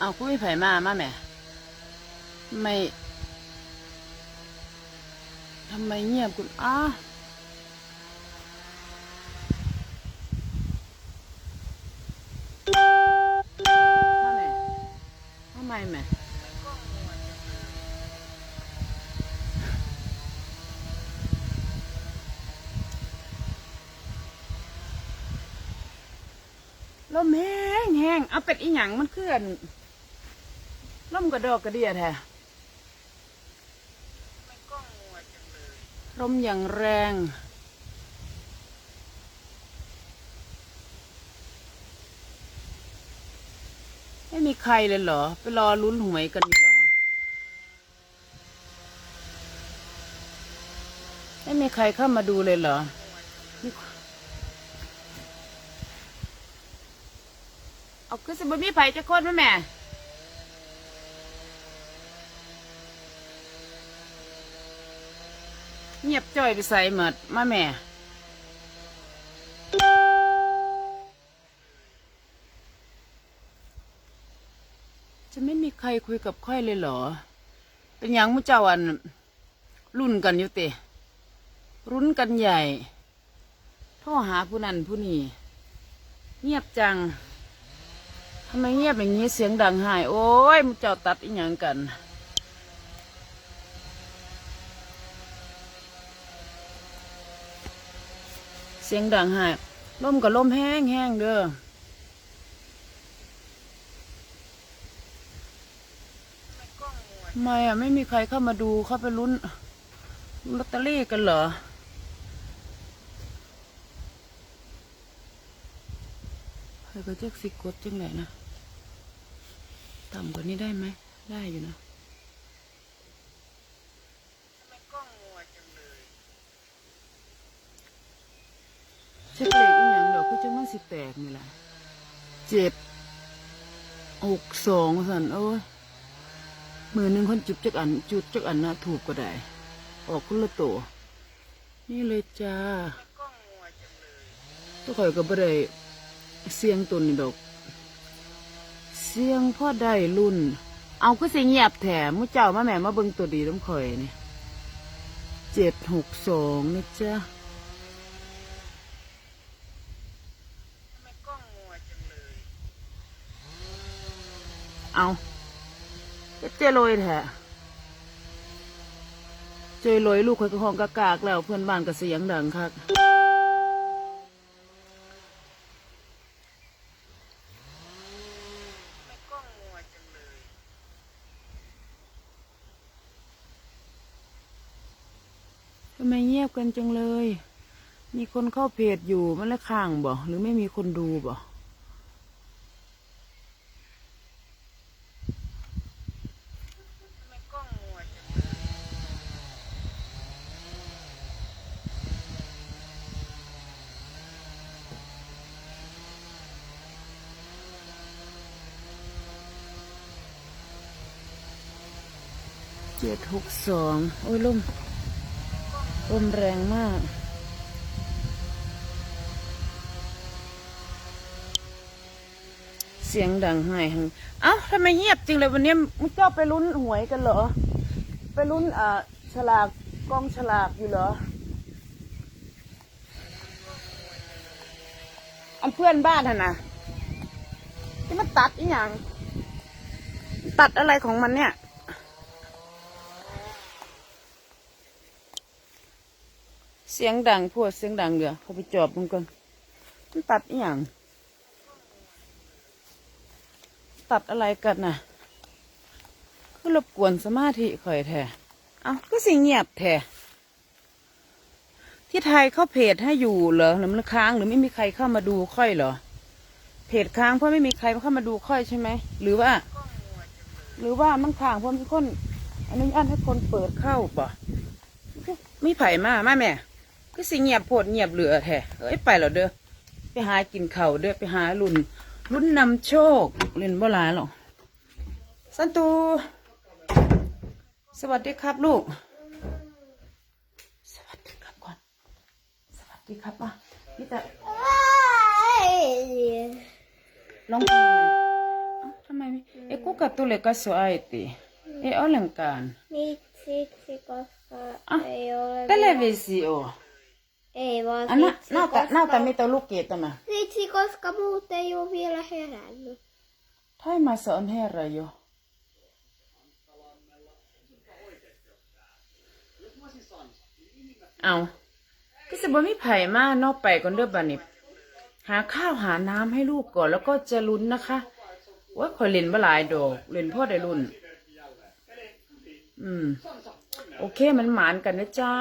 เอาคุยไผมามาแม่ทำไมทำไมเงียบคุณอ้ามาแม่ทำไมแม่ลมแห้งแห้งเอาเป็ดอีหยังมันเคลื่อน ลมกระดอกกระเดียแท้ลมอย่างแรง ไม่มีใครเลยเหรอ ไปรอลุ้นหวยกันอยู่เหรอ ไม่มีใครเข้ามาดูเลยเหรอเอาคือสมมติมีไผจะโคนไหมแม่ เงียบจ้อยไปใส่หมดมาแม่ จะไม่มีใครคุยกับค่อยเลยเหรอ เป็นยังมุเจ้าอัน รุ่นกันอยู่เตะรุ้นกันใหญ่โทรหาผู้นั้นผู้นี้เงียบจังทำไมเงียบอย่างนี้เสียงดังหาย โอ้ยมุเจ้าตัดอีหยังกัน เสียงดังหายลมกับลมแห้งแห้งเด้อทำไมอะไม่มีใครเข้ามาดูเข้าไปลุ้นลอตเตอรี่กันเหรอใครก็เจ๊กสิกดจังไหนนะต่ำกว่านี้ได้ไหม ได้อยู่นะเช็คเลขอีหยังดอกคือจังมันสิแตกนี่แหละเจ็ดหกสองสันโอ้ยมือหนึ่งคนจุบจักอัน จุดจักอันนะถูกก็ได้ ออกคนละตัวนี่เลยจ้าตัวข่อยก็บ่ได้เสียงตุนนี่ดอก เสียงพ่อได้รุ่น เอาก็สิเงียบแถมมุเจ้ามาแม่มาเบิ่งตัวดีน้ำข่อยนี่เจ็ดหกสองนะจ๊ะ เอาเฮ็ดเจโรยแท้เจโรยลูกคอยกระห้องกะกากแล้วเพื่อนบ้านก็เสียงดังคักทำไมเงียบกันจังเลย มีคนเข้าเพจอยู่มันละข้างบ่หรือไม่มีคนดูบ่ เจ็ดหกสองโอ้ยลมลมแรงมาก เสียงดังหายหังเอ้าทำไมเงียบจริงเลยวันนี้มุกเจ้าไปลุ้นหวยกันเหรอ ไปลุ้นอ่าฉลากกองฉลากอยู่เหรออันเพื่อนบ้านน่ะนะที่มันตัดอีหยังตัดอะไรของมันเนี่ย สียงดังพวดเสียงดังเดี๋ยวเขาไปจอบมันก่อนมันตัดอีหยังตัดอะไรกันน่ะคือรบกวนสมาธิข่อยแท้เอาก็สิเงียบแท้ที่ไทยเข้าเพจให้อยู่เหรอหรือมันค้างหรือไม่มีใครเข้ามาดูค่อยเหรอเพจค้างเพราะไม่มีใครเข้ามาดูค่อยใช่ไหมหรือว่า หรือว่ามันค้างเพราะมีคนอนุญาตให้คนเปิดเข้าป่ะมีไผ่มามาแม่ ก็สิเงียบโพดเงียบเหลือแท้เอ้ยไปแล้วเด้อไปหากินเข่าวเด้อไปหารุ่นรุ่นนำโชคเล่นบ่หลายหรอกสันตู สวัสดีครับลูก สวัสดีครับก่อน สวัสดีครับอะพี่จะร้องเพลงอะไรเอ้าทำไมไม่เอ้กุ๊ก Kuka tuli kassu äiti? Ei ollenkaan. Niin siksi, koska Ah, ei ole... Televisio. Ei vaan Anna, siksi, näytä, koska... näytä mitä luki tämä. Siksi, koska muut ei ole vielä herännyt. Taimaassa on herra jo. เอาก็จะบอกมีไผ่มากนอกไปก่อนเด้อบันนี่หาข้าวหาน้ำให้ลูกก่อนแล้วก็จะลุ้นนะคะว่าคอยเล่นมาหลายดอกเล่นพ่อได้รุ่น อืม โอเคมันหมานกันนะจ้า